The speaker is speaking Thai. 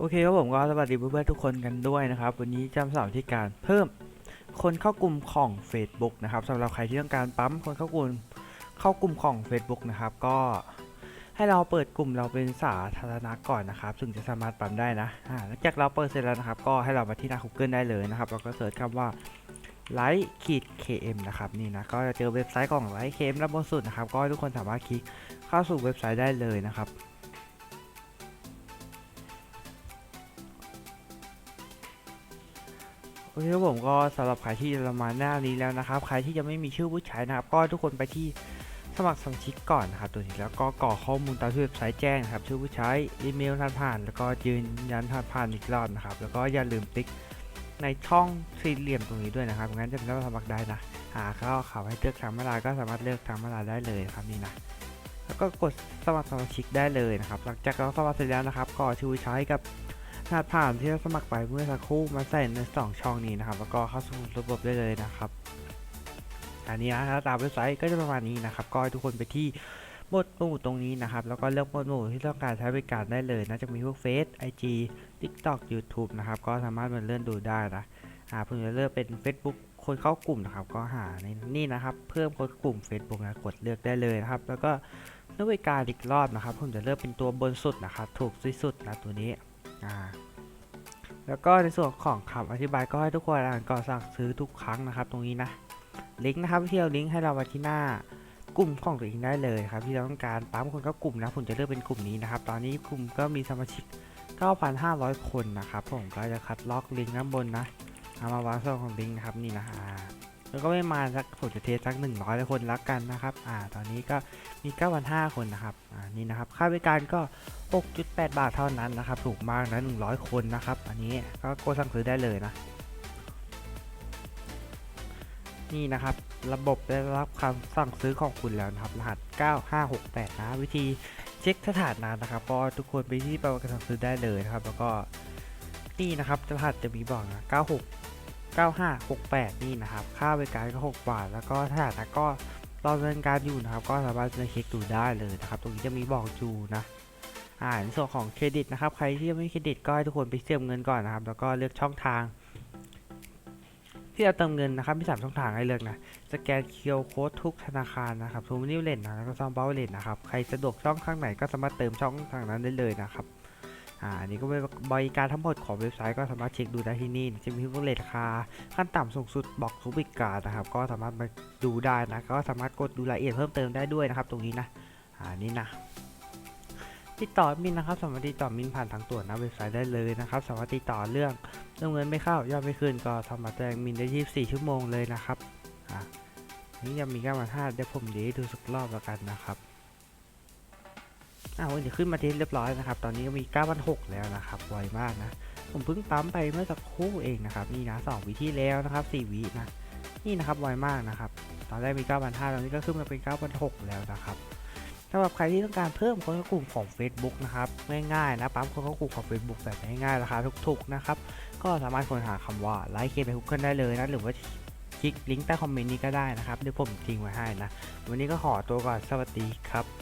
โอเคครับผมก็สวัสดีเพื่อนๆทุกคนกันด้วยนะครับ วันนี้จะมาสอนวิธีการเพิ่มคนเข้ากลุ่มของ Facebook นะครับสำหรับใครที่ต้องการปั๊มคนเข้ากลุ่มเข้ากลุ่มของ Facebook นะครับ ก็ให้เราเปิดกลุ่มเราเป็นสาธารณะก่อนนะครับถึงจะสามารถปั๊มได้นะหลังจากเราเปิดเสร็จแล้วนะครับ ก็ให้เรามาที่หน้า Google ได้เลยนะครับแล้วก็เสิร์ชคำว่าไลท์ขีด KM นะครับนี่นะก็จะเจอเว็บไซต์ของไลท์ KM ด้านบนสุดนะครับ ก็ทุกคนสามารถคลิกเข้าสู่เว็บไซต์ได้เลยนะครับ อเคครับผมก็สำหรับใครที่จะมาหน้านี้แล้วนะครับ ใครที่ยังไม่มีชื่อผู้ใช้นะครับ ก็ทุกคนไปที่สมัครสมาชิกก่อนนะครับตัวนี้แล้วก็กรอกข้อมูลตามที่เว็บไซต์แจ้งนะครับชื่อผู้ใช้อีเมลท่านผ่าน แล้วก็ยืนยันท่านผ่านอีกรอบนะครับ แล้วก็อย่าลืมติ๊กในช่องสี่เหลี่ยมตรงนี้ด้วยนะครับงั้นจะได้สมัครได้นะหาเข้าเขาให้เลือกทางเวลาก็สามารถเลือกทางเวลาได้เลยครับนี่นะแล้วก็กดสมัครสมาชิกได้เลยนะครับ หลังจากเราสมัครเสร็จแล้วนะครับก็ชื่อผู้ใช้กับ รหัสผ่านที่เราสมัครไปเมื่อสักครู่มาใส่ในสองช่องนี้นะครับ แล้วก็เข้าสู่ระบบได้เลยนะครับอันนี้นะตามเว็บไซต์ก็จะประมาณนี้นะครับ ก็ให้ทุกคนไปที่หมวดหมู่ตรงนี้นะครับ แล้วก็เลือกหมวดหมู่ที่ต้องการใช้บริการได้เลยนะจะมีพวกเฟซไอจีทิกตอกยูทูบนะครับ ก็สามารถมาเลื่อนดูได้นะอ่าผมจะเลือกเป็น Facebook คนเข้ากลุ่มนะครับ ก็หาในนี่นะครับ เพิ่มคนกลุ่ม Facebook นะกดเลือกได้เลยนะครับ แล้วก็เลือกบริการอีกรอบนะครับผมจะเลือกเป็นตัวบนสุดนะครับ ถูกที่สุดนะตัวนี้ อ่าแล้วก็ในส่วนของคำอธิบายก็ให้ทุกคนอ่านก่อนสั่งซื้อทุกครั้งนะครับ ตรงนี้นะลิงก์นะครับที่เอาลิงก์ให้เราไว้ที่หน้ากลุ่มของตัวเองได้เลยครับที่เราต้องการปั๊มคนเข้ากลุ่มนะผมจะเลือกเป็นกลุ่มนี้นะครับ ตอนนี้กลุ่มก็มีสมาชิก 9,500 คนนะครับผมก็จะคัดล็อกลิงก์ด้านบนนะเอามาวางส่วนของลิงก์นะครับนี่นะอ่า แล้วก็ไม่มาสักผมจะเทสสัก100คนละกันนะครับ อ่า ตอนนี้ก็มี9,500คนนะครับ อ่า นี่นะครับ ค่าบริการก็ 6.8 บาทเท่านั้นนะครับ ถูกมากนะ100คนนะครับ อันนี้ก็กดสั่งซื้อได้เลยนะ นี่นะครับ ระบบได้รับคำสั่งซื้อของคุณแล้วนะครับ รหัส 9568 นะ วิธีเช็คสถานะนะครับ ก็ทุกคนไปที่ประวัติสั่งซื้อได้เลยนะครับ แล้วก็นี่นะครับรหัสจะมีบอกนะ 96 9568 นี่นะครับ ค่าบริการก็ 6 บาท แล้วก็สถานะก็รอดำเนินการอยู่นะครับ ก็สามารถจะเช็คดูได้เลยนะครับ ตรงนี้จะมีบอกอยู่นะอ่าในส่วนของเครดิตนะครับ ใครที่ยังไม่มีเครดิตก็ให้ทุกคนไปเติมเงินก่อนนะครับ แล้วก็เลือกช่องทาง ที่จะเติมเงินนะครับมีสามช่องทางให้เลือกนะ สแกน QR Code ทุกธนาคารนะครับทูมินิวเลนนะ แล้วก็ซองเบลเลนนะครับ ใครสะดวกช่องทางไหนก็สามารถเติมช่องทางนั้นได้เลยนะครับ อ่าอันนี้ก็เป็นบริการทั้งหมดของเว็บไซต์ก็สามารถเช็คดูได้ที่นี่จะมีพวกเลทราคาขั้นต่ำสูงสุดบอกทุกบริการนะครับ ก็สามารถมาดูได้นะก็สามารถกดดูรายละเอียดเพิ่มเติมได้ด้วยนะครับ ตรงนี้นะอ่านี่นะติดต่อมินนะครับสามารถติดต่อมินผ่านทางตัวหน้าเว็บไซต์ได้เลยนะครับสามารถติดต่อเรื่องเรื่องเงินไม่เข้ายอดไม่คืนก็สามารถแจ้งมินได้ 24 ชั่วโมงเลยนะครับอ่านี่ยังมีก้ามาท่าเดี๋ยวผมดีดูสักรอบแล้วกันนะครับ อ้าวเดี๋ยวขึ้นมาที่เรียบร้อยนะครับ ตอนนี้ก็มี 9,600 แล้วนะครับ ไวมากนะ ผมเพิ่งปั๊มไปเมื่อสักครู่เองนะครับ นี่นะ2วิที่แล้วนะครับ 4 วินะ นี่นะครับ ไวมากนะครับ ตอนแรกมี 9,500 ตอนนี้ก็ขึ้นมาเป็น 9,600 แล้วนะครับสำหรับใครที่ต้องการเพิ่มคนเข้ากลุ่มของ Facebook นะครับ ง่ายๆนะปั๊มคนเข้ากลุ่มของ Facebook แบบง่ายๆราคาถูกๆนะครับ ก็สามารถค้นหาคำว่าไลค์เคไป Google ได้เลยนะ หรือว่าคลิกลิงก์ใต้คอมเมนต์นี้ก็ได้นะครับ เดี๋ยวผมทิ้งไว้ให้นะ วันนี้ก็ขอตัวก่อน สวัสดีครับ